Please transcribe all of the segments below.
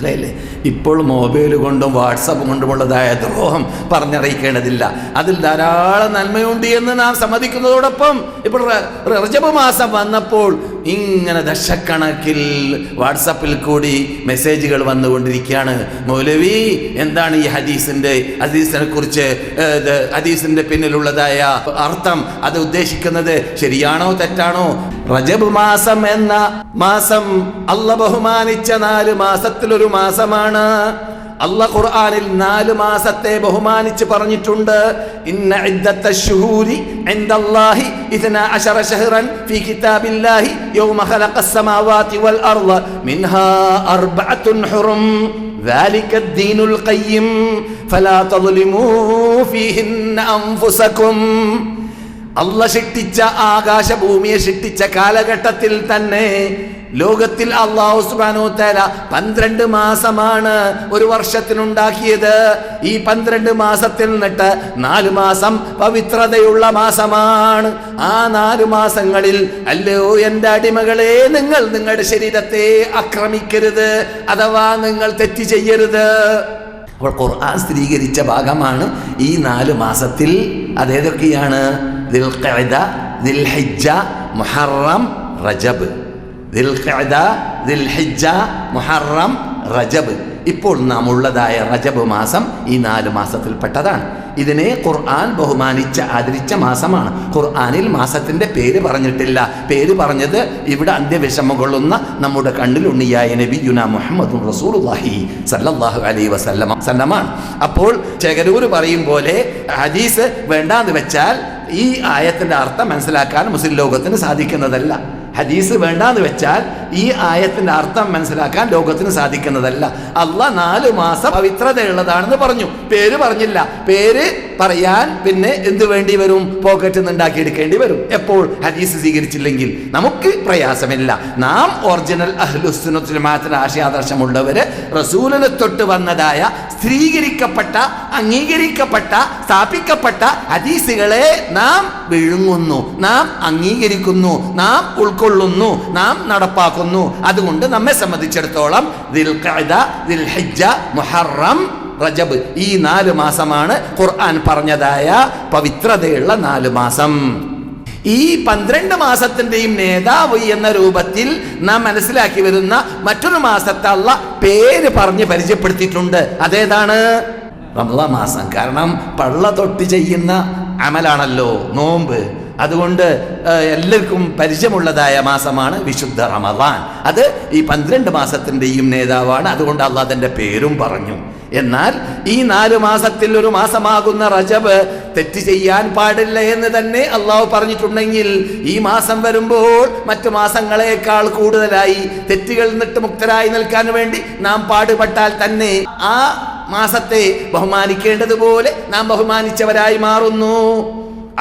മനസ്സിലായില്ലേ? ഇപ്പോൾ മൊബൈൽ കൊണ്ടും വാട്സപ്പ് കൊണ്ടുമുള്ളതായ ദ്രോഹം പറഞ്ഞറിയിക്കേണ്ടതില്ല. അതിൽ ധാരാളം നന്മയുണ്ട് എന്ന് നാം സമ്മതിക്കുന്നതോടൊപ്പം ഇപ്പോൾ റജബ് മാസം വന്നപ്പോൾ ഇങ്ങനെ ദശക്കണക്കിൽ വാട്സപ്പിൽ കൂടി മെസ്സേജുകൾ വന്നുകൊണ്ടിരിക്കുകയാണ്. മൗലവി എന്താണ് ഈ ഹദീസിന്റെ ഹദീസിനെ കുറിച്ച് ഹദീസിന്റെ പിന്നിലുള്ളതായ അർത്ഥം അത് ഉദ്ദേശിക്കുന്നത് ശരിയാണോ തെറ്റാണോ? റജബ് മാസം എന്ന മാസം അല്ല ബഹുമാനിച്ച നാല് മാസത്തിലൊരു മാസമാണ്. അല്ല ഖുർആനിൽ നാല് മാസത്തെ ബഹുമാനിച്ച് പറഞ്ഞിട്ടുണ്ട് ഇന്ന ഇദ്ദത്ത ശുഹൂരി ഇൻദല്ലാഹി ഇത്ന അശറ ശഹ്റൻ ഫീ കിതാബില്ലാഹി യൗമ ഖലഖസ് സമാവാതി വൽ അർള മിൻഹാ അർബഅത്തുൻ ഹുറും ذلك الدين القيم فلا تظلموا فيهن أنفسكم അല്ല സൃഷ്ടിച്ച ആകാശഭൂമിയെ സൃഷ്ടിച്ച കാലഘട്ടത്തിൽ തന്നെ ലോകത്തിൽ അള്ളാഹു സുബാനോ തല പന്ത്രണ്ട് മാസമാണ് ഒരു വർഷത്തിനുണ്ടാക്കിയത്. ഈ പന്ത്രണ്ട് മാസത്തിൽ നിന്നിട്ട് നാല് മാസം പവിത്രതയുള്ള മാസമാണ്. ആ നാല് മാസങ്ങളിൽ അല്ലയോ എന്റെ അടിമകളെ നിങ്ങൾ നിങ്ങളുടെ ശരീരത്തെ ആക്രമിക്കരുത് അഥവാ നിങ്ങൾ തെറ്റ് ചെയ്യരുത്. അപ്പോൾ ഖുർആൻ സ്ഥിരീകരിച്ച ഭാഗമാണ് ഈ നാല് മാസത്തിൽ അതേതൊക്കെയാണ്? ദിൽഖഅദ, ദിൽഹിജ മുഹറം റജബ്. മുഹറം റജബ്. ഇപ്പോൾ നാം ഉള്ളതായ റജബ് മാസം ഈ നാല് മാസത്തിൽപ്പെട്ടതാണ്. ഇതിനെ ഖുർആൻ ബഹുമാനിച്ച ആദരിച്ച മാസമാണ്. ഖുർആനിൽ മാസത്തിന്റെ പേര് പറഞ്ഞിട്ടില്ല. പേര് പറഞ്ഞത് ഇവിടെ അന്ത്യവിഷമം കൊള്ളുന്ന നമ്മുടെ കണ്ണിൽ ഉണ്ണിയായ നബിയുന മുഹമ്മദ് റസൂലുള്ളാഹി സല്ലല്ലാഹു അലൈ വസല്ലമ സല്ലമാണ്. അപ്പോൾ ചെകരൂർ പറയും പോലെ ഹദീസ് വേണ്ടാന്ന് വെച്ചാൽ ഈ ആയത്തിന്റെ അർത്ഥം മനസ്സിലാക്കാൻ മുസ്ലിം ലോകത്തിന് സാധിക്കുന്നതല്ല. ഹദീസ് വേണ്ടാന്ന് വെച്ചാൽ ഈ ആയത്തിന്റെ അർത്ഥം മനസ്സിലാക്കാൻ ലോകത്തിന് സാധിക്കുന്നതല്ല. അല്ല നാല് മാസം പവിത്രതയുള്ളതാണെന്ന് പറഞ്ഞു. പേര് പറഞ്ഞില്ല. പേര് പറയാൻ പിന്നെ എന്ത് വേണ്ടി വരും? പോക്കറ്റിൽ നിന്ന് ഉണ്ടാക്കിയെടുക്കേണ്ടി വരും. എപ്പോൾ? ഹദീസ് സ്വീകരിച്ചില്ലെങ്കിൽ. നമുക്ക് പ്രയാസമില്ല. നാം ഒറിജിനൽ അഹ്ലുസുനത്തിൽ മാത്രം ആശയാദർശമുള്ളവര് റസൂലിനെ തൊട്ട് വന്നതായ സ്ഥിരീകരിക്കപ്പെട്ട അംഗീകരിക്കപ്പെട്ട സ്ഥാപിക്കപ്പെട്ട ഹദീസുകളെ നാം വിഴുങ്ങുന്നു. നാം അംഗീകരിക്കുന്നു. നാം ഉൾക്കൊള്ളുന്നു. നാം നടപ്പാക്കുന്നു. അതുകൊണ്ട് നമ്മെ സംബന്ധിച്ചിടത്തോളം ദിൽ ദിൽ ഹിജ്ജ മുഹറം റജബ്. ഈ നാല് മാസമാണ് ഖുർആൻ പറഞ്ഞതായ പവിത്രതയുള്ള നാല് മാസം. ഈ പന്ത്രണ്ട് മാസത്തിന്റെയും നേതാവ് എന്ന രൂപത്തിൽ നാം മനസ്സിലാക്കി വരുന്ന മറ്റൊരു മാസത്തെ പേര് പറഞ്ഞ് പരിചയപ്പെടുത്തിയിട്ടുണ്ട്. അതേതാണ്? റമള മാസം. കാരണം പള്ള തൊട്ട് ചെയ്യുന്ന അമലാണല്ലോ നോമ്പ്. അതുകൊണ്ട് എല്ലാവർക്കും പരിചയമുള്ളതായ മാസമാണ് വിശുദ്ധ റമദാൻ അത് ഈ പന്ത്രണ്ട് മാസത്തിന്റെയും നേതാവാണ് അതുകൊണ്ട് അള്ളാഹ് തന്റെ പേരും പറഞ്ഞു. എന്നാൽ ഈ നാല് മാസത്തിൽ ഒരു മാസമാകുന്ന റജബ് തെറ്റ് ചെയ്യാൻ പാടില്ല എന്ന് തന്നെ അള്ളാഹു പറഞ്ഞിട്ടുണ്ടെങ്കിൽ ഈ മാസം വരുമ്പോൾ മറ്റു മാസങ്ങളെക്കാൾ കൂടുതലായി തെറ്റുകളിൽ നിന്നിട്ട് മുക്തരായി നിൽക്കാൻ വേണ്ടി നാം പാടുപെട്ടാൽ തന്നെ ആ മാസത്തെ ബഹുമാനിക്കേണ്ടതുപോലെ നാം ബഹുമാനിച്ചവരായി മാറുന്നു.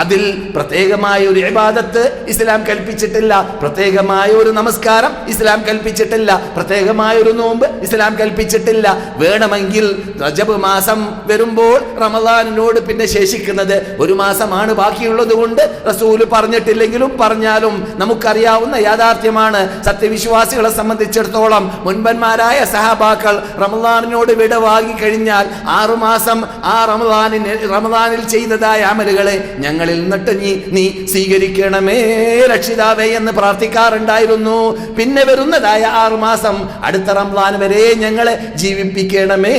അതിൽ പ്രത്യേകമായ ഒരു ഇബാദത്ത് ഇസ്ലാം കൽപ്പിച്ചിട്ടില്ല പ്രത്യേകമായ ഒരു നമസ്കാരം ഇസ്ലാം കൽപ്പിച്ചിട്ടില്ല പ്രത്യേകമായ ഒരു നോമ്പ് ഇസ്ലാം കൽപ്പിച്ചിട്ടില്ല. വേണമെങ്കിൽ റജബ് മാസം വരുമ്പോൾ റമദാനിനോട് പിന്നെ ശേഷിക്കുന്നത് ഒരു മാസമാണ് ബാക്കിയുള്ളത് കൊണ്ട് റസൂൽ പറഞ്ഞിട്ടില്ലെങ്കിലും പറഞ്ഞാലും നമുക്കറിയാവുന്ന യാഥാർത്ഥ്യമാണ്. സത്യവിശ്വാസികളെ സംബന്ധിച്ചിടത്തോളം മുൻപന്മാരായ സഹാബാക്കൾ റമദാനിനോട് വിട വാങ്ങി കഴിഞ്ഞാൽ ആറുമാസം ആ റമദാനിന് റമദാനിൽ ചെയ്തതായ അമലുകളെ ഞങ്ങളിൽ നിന്നിട്ട് നീ നീ സ്വീകരിക്കണമേ. രക്ഷിതാവേ എന്ന് പ്രാർത്ഥിക്കാറുണ്ടായിരുന്നു. പിന്നെ വരുന്നതായ ആറുമാസം അടുത്ത റംലാൻ വരെ ഞങ്ങളെ ജീവിപ്പിക്കണമേ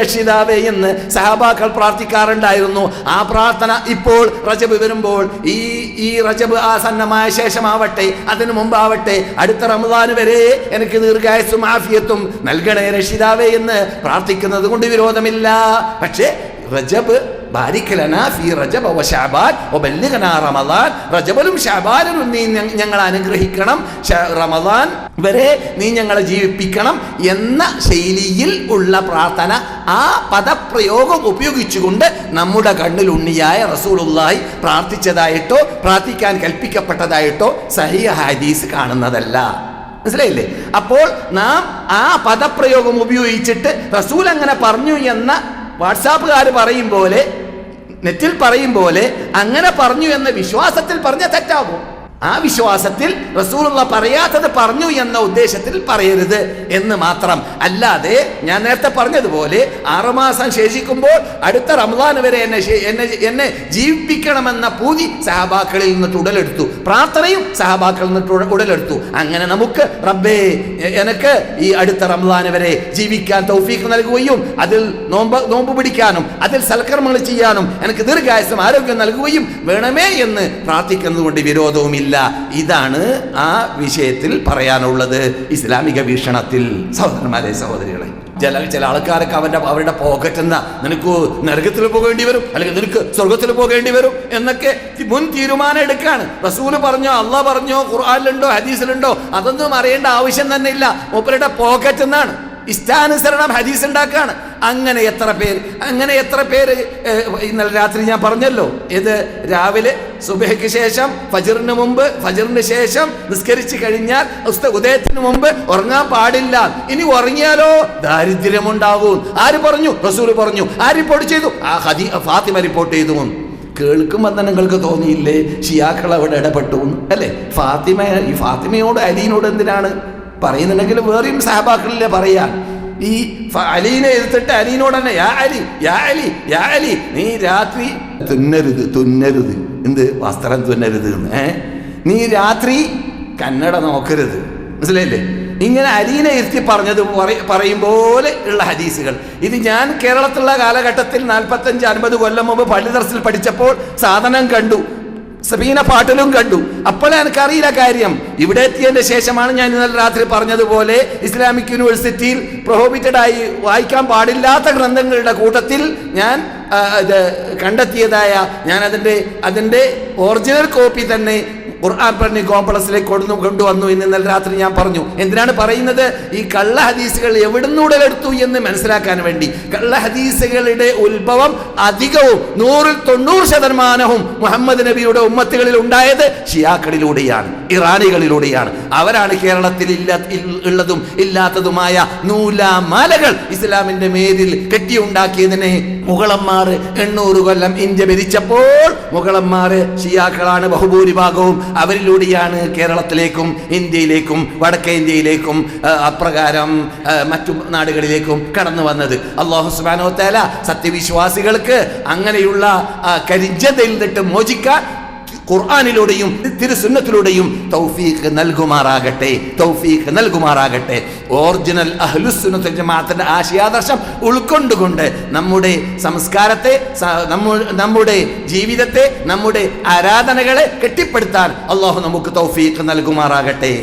രക്ഷിതാവേ എന്ന് സഹബാക്കൾ പ്രാർത്ഥിക്കാറുണ്ടായിരുന്നു. ആ പ്രാർത്ഥന ഇപ്പോൾ റജബ് വരുമ്പോൾ ഈ ഈ റജബ് ആസന്നമായ ശേഷമാവട്ടെ അതിനു മുമ്പാവട്ടെ അടുത്ത റംലാൻ വരെ എനിക്ക് ദീർഘായുസും ആഫിയത്തും നൽകണേ രക്ഷിതാവേ എന്ന് പ്രാർത്ഥിക്കുന്നത് കൊണ്ട് വിരോധമില്ല. പക്ഷേ റജബ് ബാരിക് ലനാ ഫീ റജബ വ റമളാൻ റജബിലും ശഅബാനിലും നീ ഞങ്ങൾ അനുഗ്രഹിക്കണം. റമദാൻ വരെ നീ ഞങ്ങളെ ജീവിപ്പിക്കണം എന്ന ശൈലിയിൽ ഉള്ള പ്രാർത്ഥന ആ പദപ്രയോഗം ഉപയോഗിച്ചുകൊണ്ട് നമ്മുടെ കണ്ണിൽ ഉണ്ണിയായ റസൂലുള്ളാഹി പ്രാർത്ഥിച്ചതായിട്ടോ പ്രാർത്ഥിക്കാൻ കൽപ്പിക്കപ്പെട്ടതായിട്ടോ സഹിയ ഹദീസ് കാണുന്നതല്ല. മനസ്സിലായില്ലേ? അപ്പോൾ നാം ആ പദപ്രയോഗം ഉപയോഗിച്ചിട്ട് റസൂൽ അങ്ങനെ പറഞ്ഞു എന്ന വാട്സാപ്പുകാർ പറയും പോലെ നെറ്റിൽ പറയും പോലെ അങ്ങനെ പറഞ്ഞു എന്ന വിശ്വാസത്തിൽ പറഞ്ഞ തെറ്റാകും ആ വിശ്വാസത്തിൽ റസൂലുള്ള പറയാത്തത് പറഞ്ഞു എന്ന ഉദ്ദേശത്തിൽ പറയരുത് എന്ന് മാത്രം. അല്ലാതെ ഞാൻ നേരത്തെ പറഞ്ഞതുപോലെ ആറുമാസം ശേഷിക്കുമ്പോൾ അടുത്ത റംസാൻ വരെ എന്നെ എന്നെ എന്നെ ജീവിപ്പിക്കണമെന്ന പൂതി സഹബാക്കളിൽ നിന്ന് ഉടലെടുത്തു. പ്രാർത്ഥനയും സഹബാക്കളിൽ നിന്ന് ഉടലെടുത്തു. അങ്ങനെ നമുക്ക് റബ്ബേ എനക്ക് ഈ അടുത്ത റംസാൻ വരെ ജീവിക്കാൻ തൗഫീഖ് നൽകുകയും അതിൽ നോമ്പ് നോമ്പ് പിടിക്കാനും അതിൽ സൽക്കർമ്മങ്ങൾ ചെയ്യാനും എനിക്ക് ദീർഘായുസം ആരോഗ്യം നൽകുകയും വേണമേ എന്ന് പ്രാർത്ഥിക്കുന്നത് കൊണ്ട് വിരോധവുമില്ല ഇതാണ് ആ വിഷയത്തിൽ പറയാനുള്ളത്. ഇസ്ലാമിക വീക്ഷണത്തിൽ സഹോദരന്മാരെ സഹോദരികളെ. ചില ചില ആൾക്കാരൊക്കെ അവന്റെ അവരുടെ പോക്കറ്റ് എന്താ നിനക്ക് നരകത്തിൽ പോകേണ്ടി വരും അല്ലെങ്കിൽ നിനക്ക് സ്വർഗത്തിൽ പോകേണ്ടി വരും എന്നൊക്കെ മുൻ തീരുമാനം എടുക്കാണ്. റസൂൽ പറഞ്ഞോ അള്ള പറഞ്ഞോ ഖുർആാനിലുണ്ടോ ഹദീസിലുണ്ടോ അതൊന്നും അറിയേണ്ട ആവശ്യം തന്നെ ഇല്ല. മൂപ്പരുടെ പോക്കറ്റ് എന്നാണ് ഇഷ്ടാനുസരണം ഹദീസ് ഉണ്ടാക്കാണ്. അങ്ങനെ എത്ര പേര് അങ്ങനെ എത്ര പേര് ഇന്നലെ രാത്രി ഞാൻ പറഞ്ഞല്ലോ ഇത് രാവിലെ സുബഹയ്ക്ക് ശേഷം ഫജറിന് മുമ്പ് ഫജറിന് ശേഷം നിസ്കരിച്ചു കഴിഞ്ഞാൽ ഉദയത്തിന് മുമ്പ് ഉറങ്ങാൻ പാടില്ല. ഇനി ഉറങ്ങിയാലോ? ദാരിദ്ര്യമുണ്ടാകും. ആര് പറഞ്ഞു? റസൂൽ പറഞ്ഞു. ആര് റിപ്പോർട്ട് ചെയ്തു? ആ ഹദി ഫാത്തിമ റിപ്പോർട്ട് ചെയ്തു. കേൾക്കുമ്പോൾ തന്നെ നിങ്ങൾക്ക് തോന്നിയില്ലേ? ഷിയാക്കൾ അവിടെ ഇടപെട്ടു അല്ലേ? ഫാത്തിമ ഈ ഫാത്തിമയോട് അലീനോട് എന്തിനാണ്? പറയുന്നുണ്ടെങ്കിൽ വേറെയും സഹബാക്കളിലെ പറയാൻ? ഈ അലീനെ എതിർത്തിട്ട് അലീനോട് തന്നെ യാ അലി യാ അലി യാ അലി നീ രാത്രി തുന്നരുത് തുന്നരുത്. എന്ത്? വസ്ത്രം തുന്നരുത് ഏ? നീ രാത്രി കന്നഡ നോക്കരുത്. മനസ്സിലായില്ലേ? ഇങ്ങനെ അലീനെ ഇരുത്തി പറഞ്ഞത് പറ- പറയും പോലെ ഉള്ള ഹദീസുകൾ. ഇത് ഞാൻ കേരളത്തിലുള്ള കാലഘട്ടത്തിൽ നാൽപ്പത്തഞ്ച് അൻപത് കൊല്ലം മുമ്പ് പള്ളി ദർസിൽ പഠിച്ചപ്പോൾ സാധനം കണ്ടു. സബീന പാട്ടിലും കണ്ടു. അപ്പോഴേ എനിക്കറിയില്ല കാര്യം. ഇവിടെ എത്തിയതിന്റെ ശേഷമാണ് ഞാൻ ഇന്നലെ രാത്രി പറഞ്ഞതുപോലെ ഇസ്ലാമിക് യൂണിവേഴ്സിറ്റിയിൽ പ്രൊഹോബിറ്റഡ് ആയി വായിക്കാൻ പാടില്ലാത്ത ഗ്രന്ഥങ്ങളുടെ കൂട്ടത്തിൽ ഞാൻ ഇത് കണ്ടെത്തിയതായ ഞാൻ അതിന്റെ അതിന്റെ ഒറിജിനൽ കോപ്പി തന്നെ ഖുർആൻ പറഞ്ഞ് കോംപ്ലക്സിലേക്ക് കൊണ്ടു കൊണ്ടുവന്നു എന്ന് ഇന്നലെ രാത്രി ഞാൻ പറഞ്ഞു. എന്തിനാണ് പറയുന്നത്? ഈ കള്ള ഹദീസുകൾ എവിടുന്നൂടെ എടുത്തു എന്ന് മനസ്സിലാക്കാൻ വേണ്ടി. കള്ള ഹദീസുകളുടെ ഉത്ഭവം അധികവും നൂറിൽ തൊണ്ണൂറ് ശതമാനവും മുഹമ്മദ് നബിയുടെ ഉമ്മത്തുകളിൽ ഉണ്ടായത് ഷിയാക്കളിലൂടെയാണ് ഇറാനികളിലൂടെയാണ്. അവരാണ് കേരളത്തിൽ ഉള്ളതും ഇല്ലാത്തതുമായ നൂലാമാലകൾ ഇസ്ലാമിന്റെ മേതിൽ കെട്ടിയുണ്ടാക്കിയതിനെ മുഗളന്മാർ എണ്ണൂറ് കൊല്ലം ഇന്ത്യ ഭരിച്ചപ്പോൾ മുഗളന്മാർ ഷിയാക്കളാണ് ബഹുഭൂരിഭാഗവും അവരിലൂടെയാണ് കേരളത്തിലേക്കും ഇന്ത്യയിലേക്കും വടക്കേ ഇന്ത്യയിലേക്കും അപ്രകാരം മറ്റു നാടുകളിലേക്കും കടന്നു വന്നത്. അള്ളാഹു സുബാനോ തല സത്യവിശ്വാസികൾക്ക് അങ്ങനെയുള്ള കരിഞ്ചതയിൽ നിന്നിട്ട് മോചിക്കാൻ ഖുർആാനിലൂടെയും തിരുസുന്നത്തിലൂടെയും തൗഫീഖ് നൽകുമാറാകട്ടെ തൗഫീഖ് നൽകുമാറാകട്ടെ. ഒറിജിനൽ അഹ്ലുസുന്നത്ത് ജമാഅത്തിന്റെ ആശയാദർശം ഉൾക്കൊണ്ടുകൊണ്ട് നമ്മുടെ സംസ്കാരത്തെ നമ്മുടെ ജീവിതത്തെ നമ്മുടെ ആരാധനകളെ കെട്ടിപ്പടുത്താൻ അള്ളാഹു നമുക്ക് തൗഫീഖ് നൽകുമാറാകട്ടെ.